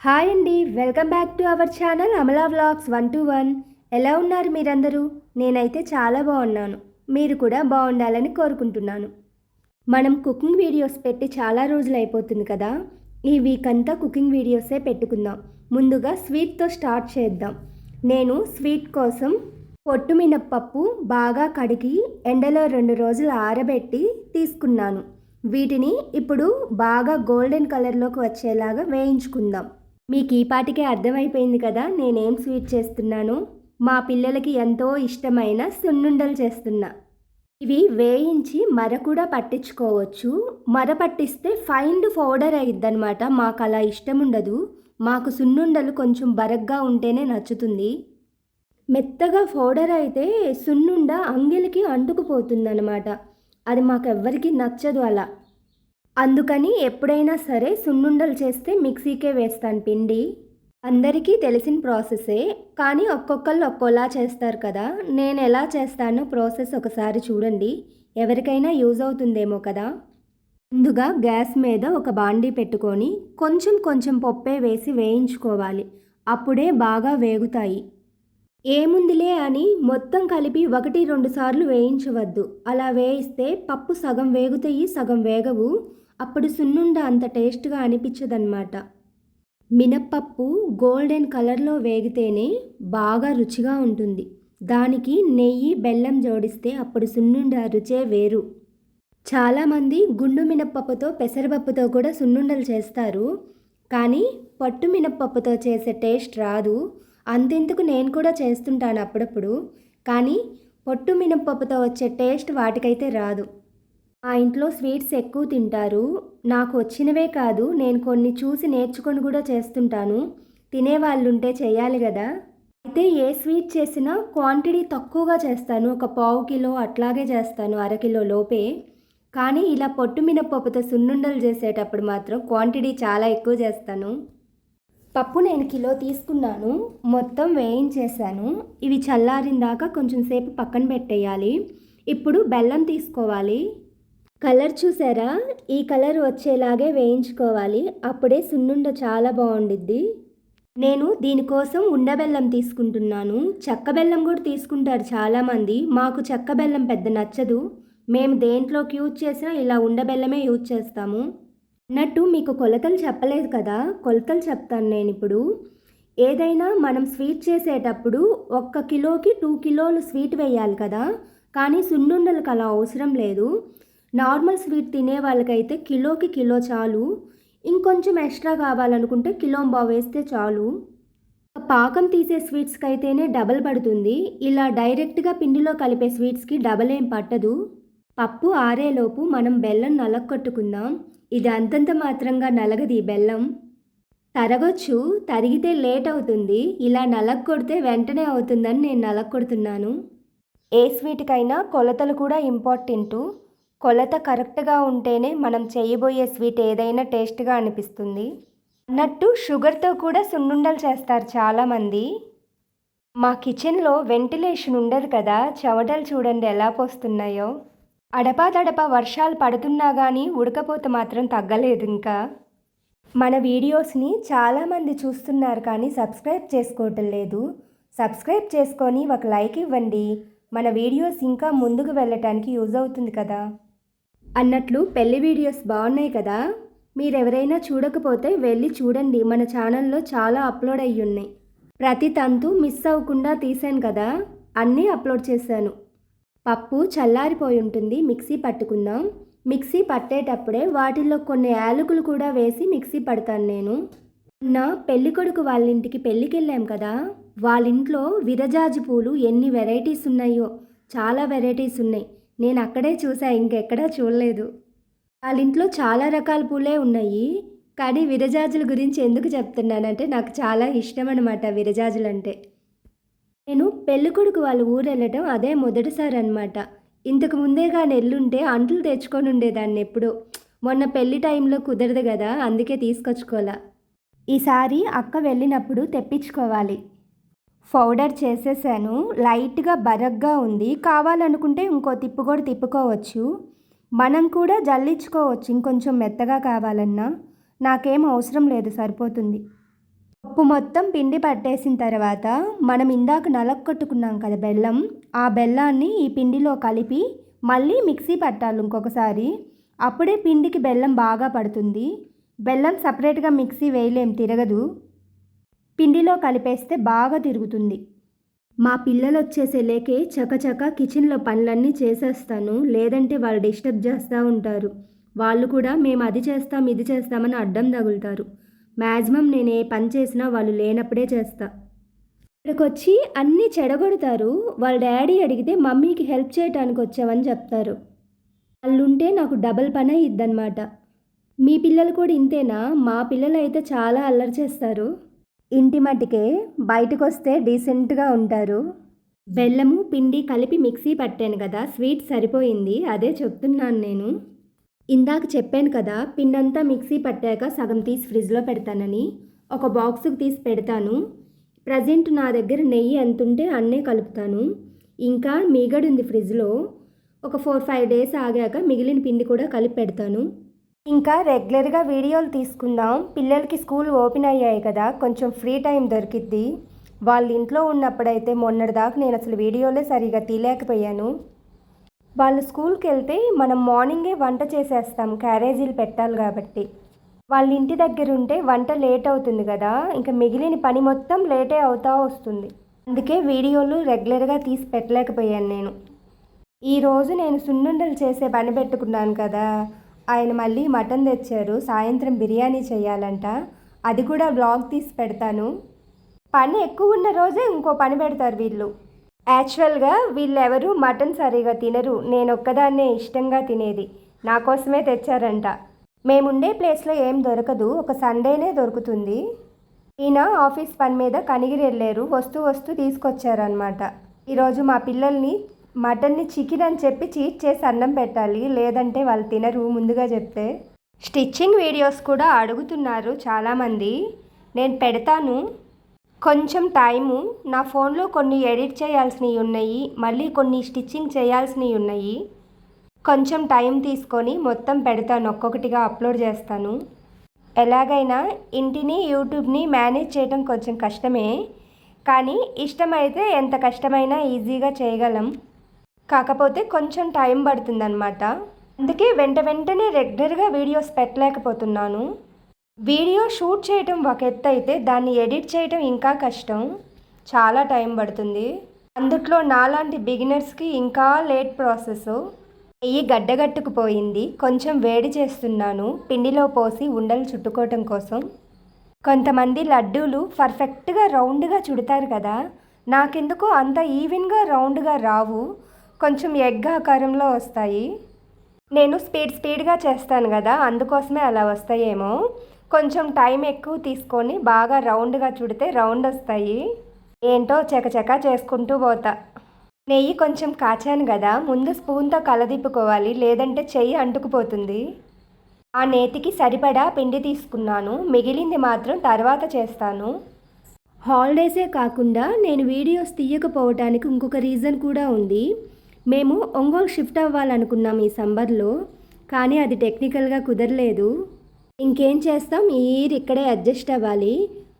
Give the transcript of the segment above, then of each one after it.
Hi అండి welcome back to our channel Amala vlogs one two one. ఎలా ఉన్నారు మీరందరూ? నేనైతే చాలా బాగున్నాను. మీరు కూడా బాగుండాలని కోరుకుంటున్నాను. మనం కుకింగ్ వీడియోస్ పెట్టి చాలా రోజులు అయిపోతుంది కదా? ఈ వీక్ అంతా కుకింగ్ వీడియోసే పెట్టుకుందాం. ముందుగా స్వీట్తో స్టార్ట్ చేద్దాం. నేను స్వీట్ కోసం పొట్టు మినప్పప్పు బాగా కడిగి ఎండలో రెండు రోజులు ఆరబెట్టి తీసుకున్నాను. వీటిని ఇప్పుడు బాగా గోల్డెన్ కలర్లోకి వచ్చేలాగా వేయించుకుందాం. మీకు ఈ పాటికే అర్థమైపోయింది కదా నేనేం స్వీట్ చేస్తున్నాను? మా పిల్లలకి ఎంతో ఇష్టమైన సున్నుండలు చేస్తున్నా. ఇవి వేయించి మర కూడా పట్టించుకోవచ్చు. మర పట్టిస్తే ఫైండ్ పౌడర్ అయ్యిద్దనమాట మాకు అలా ఇష్టం ఉండదు మాకు సున్నుండలు కొంచెం బరగ్గా ఉంటేనే నచ్చుతుంది. మెత్తగా పౌడర్ అయితే సున్నుండ అంగిలికి అంటుకుపోతుందన్నమాట. అది మాకెవ్వరికీ నచ్చదు అలా. అందుకని ఎప్పుడైనా సరే సున్నుండలు చేస్తే మిక్సీకే వేస్తాను పిండి. అందరికీ తెలిసిన ప్రాసెసే కానీ ఒక్కొక్కళ్ళు ఒక్కోలా చేస్తారు కదా. నేను ఎలా చేస్తానో ప్రాసెస్ ఒకసారి చూడండి. ఎవరికైనా యూజ్ అవుతుందేమో కదా. ముందుగా గ్యాస్ మీద ఒక బాండీ పెట్టుకొని కొంచెం కొంచెం పప్పే వేసి వేయించుకోవాలి. అప్పుడే బాగా వేగుతాయి. ఏముందిలే అని మొత్తం కలిపి ఒకటి రెండు సార్లు వేయించవద్దు. అలా వేయిస్తే పప్పు సగం వేగుతాయి సగం వేగవు. అప్పుడు సున్నుండ అంత టేస్ట్గా అనిపించదన్నమాట. మినప్పప్పు గోల్డెన్ కలర్లో వేగితేనే బాగా రుచిగా ఉంటుంది. దానికి నెయ్యి బెల్లం జోడిస్తే అప్పుడు సున్నుండ రుచే వేరు. చాలామంది గుండు మినప్పప్పుతో పెసరపప్పుతో కూడా సున్నుండలు చేస్తారు. కానీ పట్టు మినప్పప్పుతో చేసే టేస్ట్ రాదు. అంతెందుకు నేను కూడా చేస్తుంటాను అప్పుడప్పుడు. కానీ పొట్టు మినప్పప్పుతో వచ్చే టేస్ట్ వాటికైతే రాదు. మా ఇంట్లో స్వీట్స్ ఎక్కువ తింటారు. నాకు వచ్చినవే కాదు నేను కొన్ని చూసి నేర్చుకొని కూడా చేస్తుంటాను. తినేవాళ్ళుంటే చేయాలి కదా. అయితే ఏ స్వీట్ చేసినా క్వాంటిటీ తక్కువగా చేస్తాను. ఒక పావు కిలో అట్లాగే చేస్తాను అరకిలో లోపే. కానీ ఇలా పొట్టు మినప్పప్పుతో సున్నుండలు చేసేటప్పుడు మాత్రం క్వాంటిటీ చాలా ఎక్కువ చేస్తాను. పప్పు నేను కిలో తీసుకున్నాను. మొత్తం వేయించేసాను ఇవి చల్లారిన దాకా కొంచెం సేపు పక్కన పెట్టేయాలి. ఇప్పుడు బెల్లం తీసుకోవాలి. కలర్ చూసారా? ఈ కలర్ వచ్చేలాగే వేయించుకోవాలి. అప్పుడే సున్నుండ చాలా బాగుండిద్ది. నేను దీనికోసం ఉండబెల్లం తీసుకుంటున్నాను. చెక్క బెల్లం కూడా తీసుకుంటారు చాలామంది. మాకు చెక్క బెల్లం పెద్ద నచ్చదు. మేము దేంట్లోకి యూజ్ చేసినా ఇలా ఉండబెల్లమే యూజ్ చేస్తాము. అన్నట్టు మీకు కొలతలు చెప్పలేదు కదా? కొలతలు చెప్తాను నేను ఇప్పుడు. ఏదైనా మనం స్వీట్ చేసేటప్పుడు ఒక్క కిలోకి టూ కిలోలు స్వీట్ వేయాలి కదా? కానీ సున్నుండలకు అలా అవసరం లేదు. నార్మల్ స్వీట్ తినే వాళ్ళకైతే కిలోకి కిలో చాలు. ఇంకొంచెం ఎక్స్ట్రా కావాలనుకుంటే కిలో బావు వేస్తే చాలు. పాకం తీసే స్వీట్స్కి అయితేనే డబల్ పడుతుంది. ఇలా డైరెక్ట్గా పిండిలో కలిపే స్వీట్స్కి డబల్ ఏం పట్టదు. పప్పు ఆరేలోపు మనం బెల్లం నలగొట్టుకుందాం ఇది అంతంత మాత్రంగా నలగది ఈ బెల్లం. తరగొచ్చు తరిగితే లేట్ అవుతుంది. ఇలా నలగొడితే వెంటనే అవుతుందని నేను నలగొడుతున్నాను ఏ స్వీట్కైనా కొలతలు కూడా ఇంపార్టెంటు. కొలత కరెక్ట్గా ఉంటేనే మనం చేయబోయే స్వీట్ ఏదైనా టేస్ట్గా అనిపిస్తుంది. అన్నట్టు షుగర్తో కూడా సున్నుండలు చేస్తారు చాలామంది. మా కిచెన్లో వెంటిలేషన్ ఉండదు కదా చెమటలు చూడండి ఎలా పోస్తున్నాయో. అడపాదడపా వర్షాలు పడుతున్నా కానీ ఉడకపోత మాత్రం తగ్గలేదు ఇంకా. మన వీడియోస్ని చాలామంది చూస్తున్నారు కానీ సబ్స్క్రైబ్ చేసుకోవటం లేదు. సబ్స్క్రైబ్ చేసుకొని ఒక లైక్ ఇవ్వండి. మన వీడియోస్ ఇంకా ముందుకు వెళ్ళటానికి యూజ్ అవుతుంది కదా. అన్నట్లు పెళ్ళి వీడియోస్ బాగున్నాయి కదా. మీరు ఎవరైనా చూడకపోతే వెళ్ళి చూడండి. మన ఛానల్లో చాలా అప్లోడ్ అయ్యి ఉన్నాయి ప్రతి తంతు మిస్ అవ్వకుండా తీశాను కదా. అన్నీ అప్లోడ్ చేశాను. పప్పు చల్లారిపోయి ఉంటుంది మిక్సీ పట్టుకుందాం. మిక్సీ పట్టేటప్పుడే వాటిల్లో కొన్ని యాలకులు కూడా వేసి మిక్సీ పడతాను నేను. నా పెళ్ళికొడుకు వాళ్ళ ఇంటికి పెళ్ళికి వెళ్ళాం కదా. వాళ్ళ ఇంట్లో విరజాజి పూలు ఎన్ని వెరైటీస్ ఉన్నాయో చాలా వెరైటీస్ ఉన్నాయి. నేను అక్కడే చూసా ఇంకెక్కడా చూడలేదు. వాళ్ళ ఇంట్లో చాలా రకాల పూలే ఉన్నాయి. కానీ విరజాజుల గురించి ఎందుకు చెప్తున్నానంటే నాకు చాలా ఇష్టం అనమాట విరజాజులు అంటే నేను పెళ్ళికొడుకు వాళ్ళ ఊరు వెళ్ళడం అదే మొదటిసారి అనమాట ఇంతకు ముందే కానీ ఎల్లుంటే అంట్లు తెచ్చుకొని ఉండేదాన్ని ఎప్పుడు. మొన్న పెళ్ళి టైంలో కుదరదు కదా అందుకే తీసుకొచ్చుకోవాలా ఈసారి అక్క వెళ్ళినప్పుడు తెప్పించుకోవాలి. పౌడర్ చేసేసాను. లైట్గా బరగ్గా ఉంది. కావాలనుకుంటే ఇంకో తిప్పు కూడా తిప్పుకోవచ్చు. మనం కూడా జల్లించుకోవచ్చు. ఇంకొంచెం మెత్తగా కావాలన్నా. నాకేం అవసరం లేదు. సరిపోతుంది. పప్పు మొత్తం పిండి పట్టేసిన తర్వాత మనం ఇందాక నలగొట్టుకున్నాం కదా బెల్లం. ఆ బెల్లాన్ని ఈ పిండిలో కలిపి మళ్ళీ మిక్సీ పట్టాలి ఇంకొకసారి. అప్పుడే పిండికి బెల్లం బాగా పడుతుంది. బెల్లం సపరేట్గా మిక్సీ వేయలేం. తిరగదు. పిండిలో కలిపేస్తే బాగా తిరుగుతుంది. మా పిల్లలు వచ్చేసే లేకే చకచక కిచెన్లో పనులన్నీ చేసేస్తాను లేదంటే వాళ్ళు డిస్టర్బ్ చేస్తూ ఉంటారు. వాళ్ళు కూడా మేము అది చేస్తాం ఇది చేస్తామని అడ్డం తగులుతారు. మ్యాక్సిమం నేను ఏ పని చేసినా వాళ్ళు లేనప్పుడే చేస్తా. ఇక్కడికి వచ్చి అన్నీ చెడగొడతారు. వాళ్ళ డాడీ అడిగితే మమ్మీకి హెల్ప్ చేయడానికి వచ్చామని చెప్తారు. వాళ్ళు ఉంటే నాకు డబల్ పని అయ్యిద్దనమాట మీ పిల్లలు కూడా ఇంతేనా? మా పిల్లలు అయితే చాలా అల్లరి చేస్తారు. ఇంటి మట్టికే బయటకు వస్తే డీసెంట్గా ఉంటారు. బెల్లము పిండి కలిపి మిక్సీ పట్టాను కదా స్వీట్ సరిపోయింది అదే చెప్తున్నాను నేను. ఇందాక చెప్పాను కదా పిండంతా మిక్సీ పట్టాక సగం తీసి ఫ్రిడ్జ్లో పెడతానని. ఒక బాక్స్కి తీసి పెడతాను. ప్రజెంట్ నా దగ్గర నెయ్యి ఎంత ఉంటే అన్నే కలుపుతాను. ఇంకా మిగడుంది ఫ్రిడ్జ్లో. ఒక ఫోర్ ఫైవ్ డేస్ ఆగాక మిగిలిన పిండి కూడా కలిపి పెడతాను. ఇంకా రెగ్యులర్గా వీడియోలు తీసుకుందాం. పిల్లలకి స్కూల్ ఓపెన్ అయ్యాయి కదా కొంచెం ఫ్రీ టైం దొరికిద్ది. వాళ్ళ ఇంట్లో ఉన్నప్పుడైతే మొన్నటిదాకా నేను అసలు వీడియోలే సరిగా తీయలేకపోయాను. వాళ్ళు స్కూల్కి వెళ్తే మనం మార్నింగే వంట చేసేస్తాం క్యారేజీలు పెట్టాలి కాబట్టి. వాళ్ళ ఇంటి దగ్గర ఉంటే వంట లేట్ అవుతుంది కదా ఇంకా మిగిలిన పని మొత్తం లేటే అవుతా వస్తుంది. అందుకే వీడియోలు రెగ్యులర్గా తీసి పెట్టలేకపోయాను నేను. ఈరోజు నేను సున్నుండలు చేసే పని పెట్టుకున్నాను కదా ఆయన మళ్ళీ మటన్ తెచ్చారు. సాయంత్రం బిర్యానీ చేయాలంట. అది కూడా బ్లాగ్ తీసి పెడతాను. పని ఎక్కువ ఉన్న రోజే ఇంకో పని పెడతారు వీళ్ళు. యాక్చువల్గా వీళ్ళెవరూ మటన్ సరిగా తినరు. నేను ఒక్కదాన్నే ఇష్టంగా తినేది. నా కోసమే తెచ్చారంట. మేముండే ప్లేస్లో ఏం దొరకదు. ఒక సండేనే దొరుకుతుంది. ఈయన ఆఫీస్ పని మీద కనిగిరి వెళ్ళారు వస్తూ వస్తూ తీసుకొచ్చారనమాట ఈరోజు మా పిల్లల్ని మటన్ని చికెన్ అని చెప్పి చీట్ చేసి అన్నం పెట్టాలి. లేదంటే వాళ్ళు తినరు ముందుగా చెప్తే. స్టిచ్చింగ్ వీడియోస్ కూడా అడుగుతున్నారు చాలామంది. నేను పెడతాను. కొంచెం టైము. నా ఫోన్లో కొన్ని ఎడిట్ చేయాల్సినవి ఉన్నాయి. మళ్ళీ కొన్ని స్టిచ్చింగ్ చేయాల్సినవి ఉన్నాయి. కొంచెం టైం తీసుకొని మొత్తం పెడతాను. ఒక్కొక్కటిగా అప్లోడ్ చేస్తాను. ఎలాగైనా ఇంటిని యూట్యూబ్ని మేనేజ్ చేయడం కొంచెం కష్టమే. కానీ ఇష్టమైతే ఎంత కష్టమైనా ఈజీగా చేయగలం. కాకపోతే కొంచెం టైం పడుతుందన్నమాట. అందుకే వెంట వెంటనే రెగ్యులర్గా వీడియోస్ పెట్టలేకపోతున్నాను. వీడియో షూట్ చేయటం ఒక ఎత్తు అయితే దాన్ని ఎడిట్ చేయటం ఇంకా కష్టం. చాలా టైం పడుతుంది. అందుట్లో నాలాంటి బిగినర్స్కి ఇంకా లేట్ ప్రాసెస్. నెయ్యి గడ్డగట్టుకుపోయింది. కొంచెం వేడి చేస్తున్నాను. పిండిలో పోసి ఉండలు చుట్టుకోవటం కోసం. కొంతమంది లడ్డూలు పర్ఫెక్ట్గా రౌండ్గా చుడతారు కదా. నాకెందుకో అంత ఈవెన్గా రౌండ్గా రావు. కొంచెం ఎగ్ ఆకారంలో వస్తాయి. నేను స్పీడ్ స్పీడ్గా చేస్తాను కదా అందుకోసమే అలా వస్తాయేమో. కొంచెం టైం ఎక్కువ తీసుకొని బాగా రౌండ్గా చుడితే రౌండ్ వస్తాయి. ఏంటో చకచక చేసుకుంటూ పోతా. నెయ్యి కొంచెం కాచాను కదా ముందు స్పూన్తో కలదిప్పుకోవాలి లేదంటే చెయ్యి అంటుకుపోతుంది. ఆ నేతికి సరిపడా పిండి తీసుకున్నాను మిగిలింది మాత్రం తర్వాత చేస్తాను. హాలిడేసే కాకుండా నేను వీడియోస్ తీయకపోవటానికి ఇంకొక రీజన్ కూడా ఉంది. మేము ఒంగోలు షిఫ్ట్ అవ్వాలనుకున్నాం ఈ సంబర్లో కానీ అది టెక్నికల్గా కుదరలేదు. ఇంకేం చేస్తాం? ఈ ఇయర్ ఇక్కడే అడ్జస్ట్ అవ్వాలి.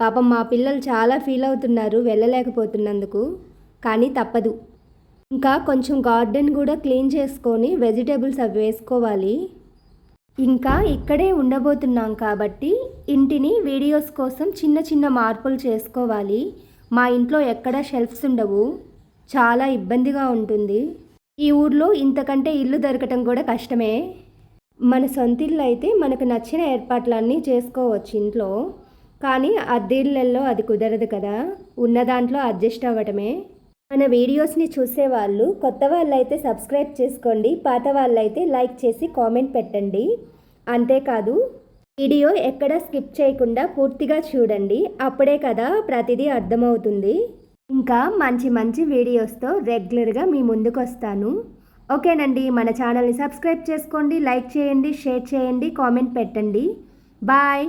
పాపం మా పిల్లలు చాలా ఫీల్ అవుతున్నారు వెళ్ళలేకపోతున్నందుకు కానీ తప్పదు. ఇంకా కొంచెం గార్డెన్ కూడా క్లీన్ చేసుకొని వెజిటేబుల్స్ అవి వేసుకోవాలి. ఇంకా ఇక్కడే ఉండబోతున్నాం కాబట్టి ఇంటిని వీడియోస్ కోసం చిన్న చిన్న మార్పులు చేసుకోవాలి. మా ఇంట్లో ఎక్కడ షెల్ఫ్స్ ఉండవు. చాలా ఇబ్బందిగా ఉంటుంది. ఈ ఊర్లో ఇంతకంటే ఇల్లు దొరకటం కూడా కష్టమే. మన సొంత ఇల్లు అయితే మనకు నచ్చిన ఏర్పాట్లన్నీ చేసుకోవచ్చు ఇంట్లో. కానీ అద్దెళ్ళల్లో అది కుదరదు కదా. ఉన్న దాంట్లో అడ్జస్ట్ అవ్వటమే. మన వీడియోస్ని చూసే వాళ్ళు కొత్త వాళ్ళైతే సబ్స్క్రైబ్ చేసుకోండి. పాత వాళ్ళైతే లైక్ చేసి కామెంట్ పెట్టండి. అంతేకాదు వీడియో ఎక్కడ స్కిప్ చేయకుండా పూర్తిగా చూడండి. అప్పుడే కదా ప్రతిదీ అర్థమవుతుంది. ఇంకా మంచి మంచి వీడియోస్తో రెగ్యులర్గా మీ ముందుకు వస్తాను ఓకేనండి మన ఛానల్ని సబ్స్క్రైబ్ చేసుకోండి లైక్ చేయండి షేర్ చేయండి కామెంట్ పెట్టండి. బాయ్!